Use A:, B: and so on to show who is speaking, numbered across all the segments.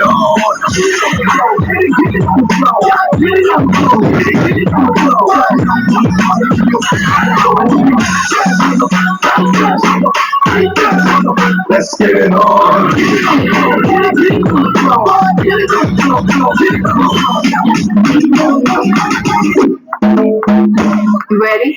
A: it on. Let's get it on.
B: You ready?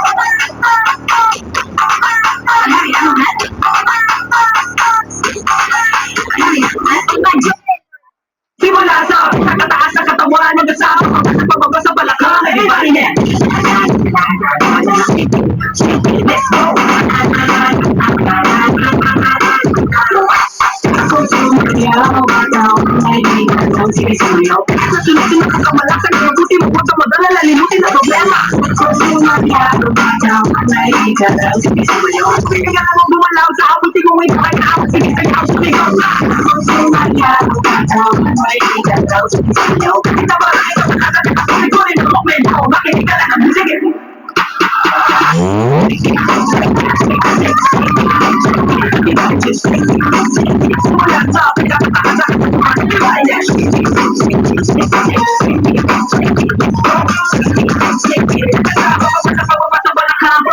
C: Nasunod-sunod ka kamalasan Kaya buti mo huwag ka madala Lalimutin na problema Hindi ka na mo gumalaw sa ako Tingong may kahit na ako Sige sa ako Sigaw na Kita ba na ito Sigurin Sa balakang